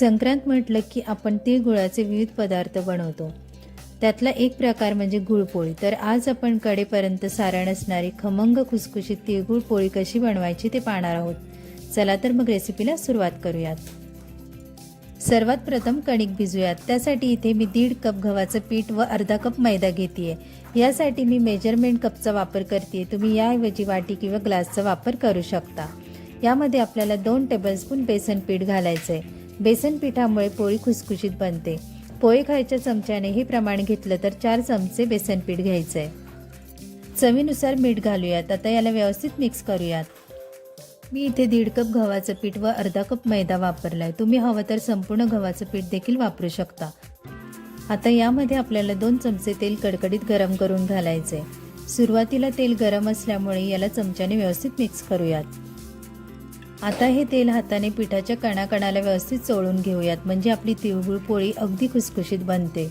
संक्रांत म्हटलं की आपण तिळगुळाचे विविध पदार्थ बनवतो. त्यातला एक प्रकार म्हणजे गुळपोळी. तर आज आपण कडेपर्यंत सारण असणारी खमंग खुसखुशीत तिळगुळ पोळी कशी बनवायची ते पाहणार आहोत. चला तर मग रेसिपीला सुरुवात करूयात. सर्वात प्रथम कणिक भिजूयात. त्यासाठी इथे मी दीड कप गव्हाचं पीठ व अर्धा कप मैदा घेते यासाठी मी मेजरमेंट कपचा वापर करते तुम्ही याऐवजी वाटी किंवा ग्लासचा वापर करू शकता. यामध्ये आपल्याला दोन टेबलस्पून बेसन पीठ घालायचं आहे बेसन पिठामुळे पोळी खुसखुशीत बनते. पोळी खायच्या चमच्याने हे प्रमाण घेतलं तर चार चमचे बेसन पीठ घ्यायचं आहे चवीनुसार मीठ घालूयात. आता याला व्यवस्थित मिक्स करूयात. मी इथे दीड कप गव्हाचं पीठ व अर्धा कप मैदा वापरलाय. तुम्ही हवं तर संपूर्ण गव्हाचं पीठ देखील वापरू शकता. आता यामध्ये आपल्याला दोन चमचे तेल कडकडीत गरम करून घालायचे सुरुवातीला तेल गरम असल्यामुळे याला चमच्याने व्यवस्थित मिक्स करूयात. आता हे तेल हाताने पिठाच्या कणाकणाला व्यवस्थित चोळून घेऊयात. म्हणजे आपली तिळगुळ पोळी अगदी खुसखुशीत बनते.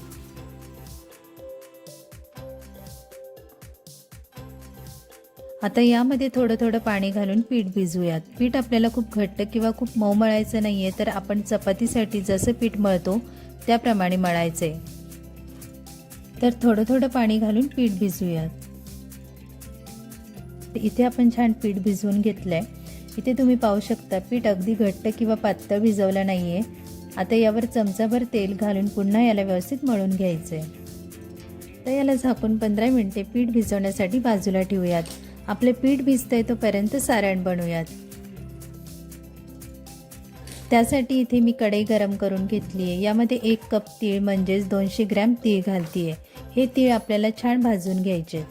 आता यामध्ये थोडं थोडं पाणी घालून पीठ भिजवूयात पीठ आपल्याला खूप घट्ट किंवा खूप मऊ मळायचं नाही आहे तर आपण चपातीसाठी जसं पीठ मळतो त्याप्रमाणे मळायचे. तर थोडं थोडं पाणी घालून पीठ भिजवूयात इथे आपण छान पीठ भिजवून घेतलं आहे इथे तुम्ही पाहू शकता पीठ अगदी घट्ट किंवा पातळ भिजवलं नाही आहे आता यावर चमचाभर तेल घालून पुन्हा याला व्यवस्थित मळून घ्यायचंय. तर याला झाकून पंधरा मिनिटे पीठ भिजवण्यासाठी बाजूला ठेवूयात. आपले पीठ भिजतंय तोपर्यंत सारण बनवूयात. त्यासाठी इथे मी कढई गरम करून घेतली आहे यामध्ये एक कप तीळ म्हणजेच दोनशे ग्रॅम तीळ घालतीये. हे तीळ आपल्याला छान भाजून घ्यायचे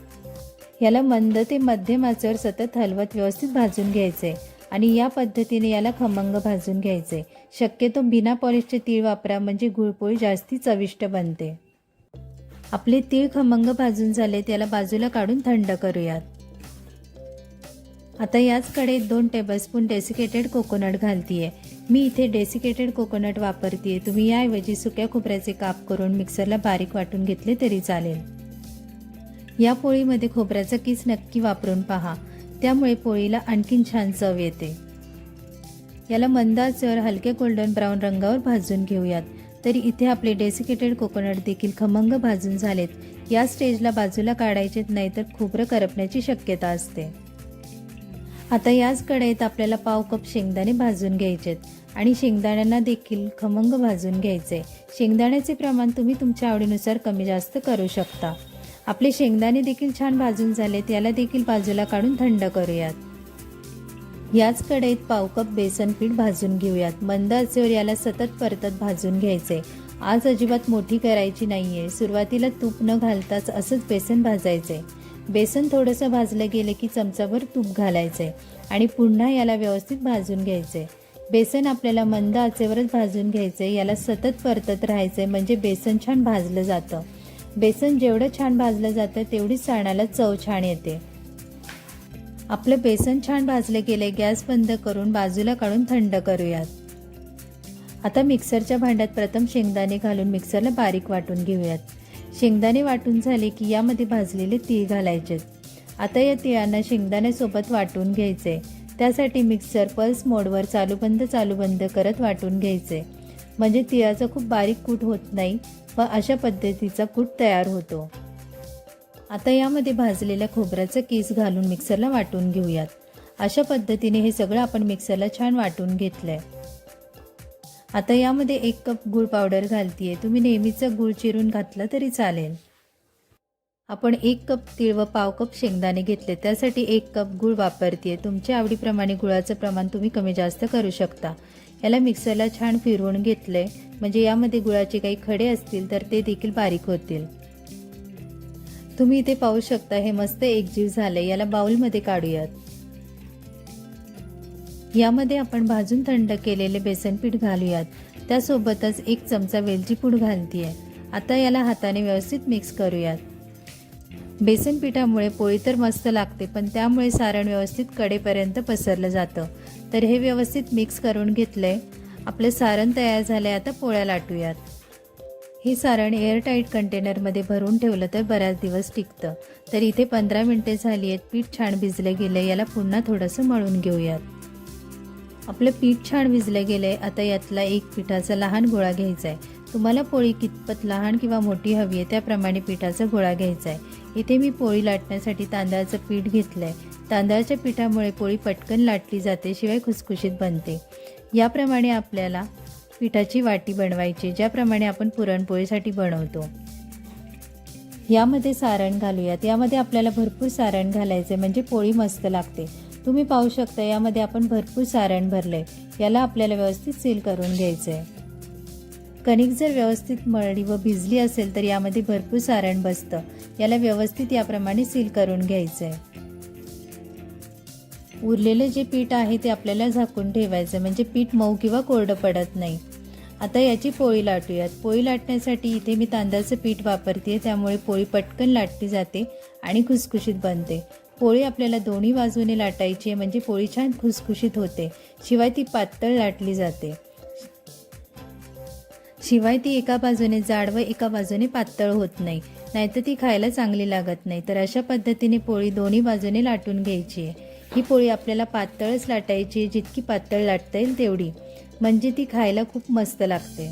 याला मंद ते मध्यम आचेवर सतत हलवत व्यवस्थित भाजून घ्यायचे आणि या पद्धतीने याला खमंग भाजून घ्यायचे. शक्यतो बिना पॉलिशचे तीळ वापरा म्हणजे गुळपोळी जास्ती चविष्ट बनते. आपले तीळ खमंग भाजून झाले त्याला बाजूला काढून थंड करूयात. आता याच कडेत दोन टेबलस्पून डेसिकेटेड कोकोनट घालतीये. मी इथे डेसिकेटेड कोकोनट वापरतीये. तुम्ही याऐवजी सुक्या खोबऱ्याचे काप करून मिक्सरला बारीक वाटून घेतले तरी चालेल. या पोळीमध्ये खोबऱ्याचा किस नक्की वापरून पहा. त्यामुळे पोळीला आणखीन छान चव येते. याला मंदाचर हलके गोल्डन ब्राऊन रंगावर भाजून घेऊयात. तरी इथे आपले डेसिकेटेड कोकोनट देखील खमंग भाजून झालेत. या स्टेजला बाजूला काढायचे नाही तर खोबरं करपण्याची शक्यता असते. आता याच कढईत आपल्याला पाव कप शेंगदाणे भाजून घ्यायचेत. आणि शेंगदाण्यांना देखील खमंग भाजून घ्यायचे. शेंगदाण्याचे प्रमाण तुम्ही तुमच्या आवडीनुसार कमी जास्त करू शकता. आपले शेंगदाणे देखील छान भाजून झालेत याला देखील बाजूला काढून थंड करूयात. याच कढईत पाव कप बेसन पीठ भाजून घेऊयात. मंद आचेवर याला सतत परतत भाजून घ्यायचे. आज अजिबात मोठी करायची नाहीये. सुरुवातीला तूप न घालताच असंच बेसन भाजायचे. बेसन थोडंसं भाजलं गेलं की चमचाभर तूप घालायचे आणि पुन्हा याला व्यवस्थित भाजून घ्यायचे. बेसन आपल्याला मंद आचेवरच भाजून घ्यायचे. याला सतत परतत राहायचे. म्हणजे बेसन छान भाजलं जातं. बेसन जेवढं छान भाजलं जातं तेवढीच साणाला चव छान येते. आपलं बेसन छान भाजले गेले गॅस बंद करून बाजूला काढून थंड करूयात. आता मिक्सरच्या भांड्यात प्रथम शेंगदाणे घालून मिक्सरला बारीक वाटून घेऊयात. शेंगदाणे वाटून झाले की यामध्ये भाजलेले तीळ घालायचे. आता या तिळांना शेंगदाण्यासोबत वाटून घ्यायचे. त्यासाठी मिक्सर पल्स मोडवर चालू बंद चालू बंद करत वाटून घ्यायचे. म्हणजे तिळाचा खूप बारीक कूट होत नाही व अशा पद्धतीचा कूट तयार होतो. आता यामध्ये भाजलेल्या खोबऱ्याचं केस घालून मिक्सरला वाटून घेऊयात. अशा पद्धतीने हे सगळं आपण मिक्सरला छान वाटून घेतलंय. आता यामध्ये एक कप गूळ पावडर घालतीये. तुम्ही नेहमीचं गूळ चिरून घातलं तरी चालेल. आपण एक कप तीळ व पाव कप शेंगदाणे घेतले. त्यासाठी एक कप गूळ वापरतीये. तुमच्या आवडीप्रमाणे गुळाचं प्रमाण तुम्ही कमी जास्त करू शकता. याला मिक्सरला छान फिरवून घेतलंय. म्हणजे यामध्ये गुळाचे काही खडे असतील तर ते देखील बारीक होतील. तुम्ही इथे पाहू शकता हे मस्त एकजीव झाले याला बाउलमध्ये काढूयात. यामध्ये आपण भाजून थंड केलेले बेसन पीठ घालूयात. त्यासोबतच एक चमचा वेलची पूड घालतीये. आता याला हाताने व्यवस्थित मिक्स करूयात. बेसन पिठामुळे पोळी तर मस्त लागते पण त्यामुळे सारण व्यवस्थित कडेपर्यंत पसरलं जातं. तर हे व्यवस्थित मिक्स करून घेतलंय. आपलं सारण तयार झालंय आता पोळ्या लाटूयात. हे सारण एअरटाईट कंटेनरमध्ये भरून ठेवलं तर बऱ्याच दिवस टिकतं. तर इथे पंधरा मिनटे झाली आहेत पीठ छान भिजलं गेलं याला पुन्हा थोडंसं मळून घेऊयात. आपलं पीठ छान भिजलं गेलं आहे आता यातला एक पिठाचा लहान गोळा घ्यायचा आहे तुम्हाला पोळी कितपत लहान किंवा मोठी हवी आहे त्याप्रमाणे पिठाचा गोळा घ्यायचा आहे. इथे मी पोळी लाटण्यासाठी तांदळाचं पीठ घेतलं आहे तांदळाच्या पिठामुळे पोळी पटकन लाटली जाते शिवाय खुसखुशीत बनते. याप्रमाणे आपल्याला पिठाची वाटी बनवायची ज्याप्रमाणे आपण पुरणपोळीसाठी बनवतो. यामध्ये सारण घालूयात. यामध्ये आपल्याला भरपूर सारण घालायचे म्हणजे पोळी मस्त लागते. तुम्ही पाहू शकता यामध्ये आपण भरपूर सारण भरलंय. याला आपल्याला व्यवस्थित सील करून घ्यायचं आहे कणिक जर व्यवस्थित मळली व भिजली असेल तर यामध्ये भरपूर सारण बसतं. याला व्यवस्थित याप्रमाणे सील करून घ्यायचं आहे उरलेलं जे पीठ आहे ते आपल्याला झाकून ठेवायचं म्हणजे पीठ मऊ किंवा कोरडं पडत नाही. आता याची पोळी लाटूयात. पोळी लाटण्यासाठी इथे मी तांदळाचं पीठ वापरते त्यामुळे पोळी पटकन लाटली जाते आणि खुसखुशीत बनते. पोळी आपल्याला दोन्ही बाजूने लाटायची आहे. म्हणजे पोळी छान खुसखुशीत होते. शिवाय ती पातळ लाटली जाते. शिवाय ती एका बाजूने जाड व एका बाजूने पातळ होत नाही. नाहीतर ती खायला चांगली लागत नाही. तर अशा पद्धतीने पोळी दोन्ही बाजूने लाटून घ्यायची. आहे ही पोळी आपल्याला पातळच लाटायची आहे जितकी पातळ लाटता येईल तेवढी. म्हणजे ती खायला खूप मस्त लागते.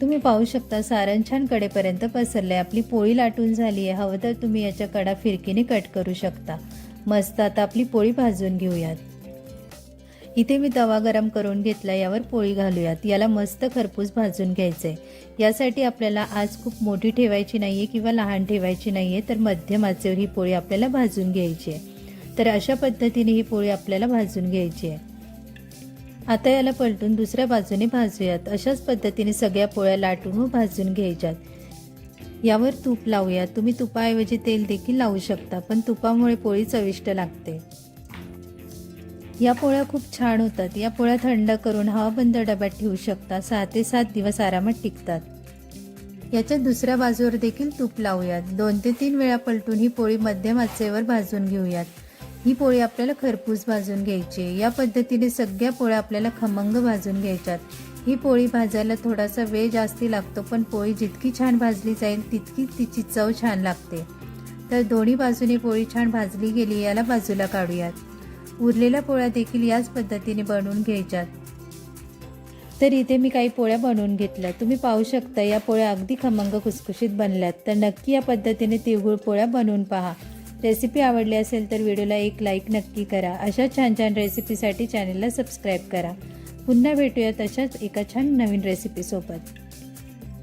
तुम्ही पाहू शकता सारण छान कडेपर्यंत पसरलंय. आपली पोळी लाटून झाली आहे हवं तर तुम्ही याच्या कडा फिरकीने कट करू शकता. मस्त आता आपली पोळी भाजून घेऊयात. इथे मी तवा गरम करून घेतला यावर पोळी घालूयात. याला मस्त खरपूस भाजून घ्यायचं आहे यासाठी आपल्याला आज खूप मोठी ठेवायची नाही आहे किंवा लहान ठेवायची नाही आहे तर मध्यम आचेवर ही पोळी आपल्याला भाजून घ्यायची आहे. तर अशा पद्धतीने ही पोळी आपल्याला भाजून घ्यायची आहे. आता याला पलटून दुसऱ्या बाजूने भाजूयात. अशाच पद्धतीने सगळ्या पोळ्या लाटून व भाजून घ्यायच्यात. यावर तूप लावूयात. तुम्ही तुपाऐवजी तेल देखील लावू शकता पण तुपामुळे पोळी चविष्ट लागते. या पोळ्या खूप छान होतात. या पोळ्या थंड करून हवाबंद डब्यात ठेवू शकता. सहा ते सात दिवस आरामात टिकतात. याच्या दुसऱ्या बाजूवर देखील तूप लावूयात. दोन ते तीन वेळा पलटून ही पोळी मध्यम आचेवर भाजून घेऊयात. ही पोळी आपल्याला खरपूस भाजून घ्यायची या पद्धतीने सगळ्या पोळ्या आपल्याला खमंग भाजून घ्यायच्यात. ही पोळी भाजायला थोडासा वेळ जास्ती लागतो पण पोळी जितकी छान भाजली जाईल तितकी तिची चव छान लागते. तर दोन्ही बाजूने पोळी छान भाजली गेली याला बाजूला काढूयात. उरलेल्या पोळ्या देखील याच पद्धतीने बनवून घ्यायच्यात. तर इथे मी काही पोळ्या बनवून घेतल्या. तुम्ही पाहू शकता या पोळ्या अगदी खमंग खुसखुशीत बनल्यात. तर नक्की या पद्धतीने तिळगुळ पोळ्या बनवून पहा. रेसिपी आवडली असेल तर व्हिडिओला एक लाईक नक्की करा. अशा छान छान रेसिपीसाठी चॅनलला सबस्क्राईब करा. पुन्हा भेटूयात अशाच एका छान नवीन रेसिपीसोबत.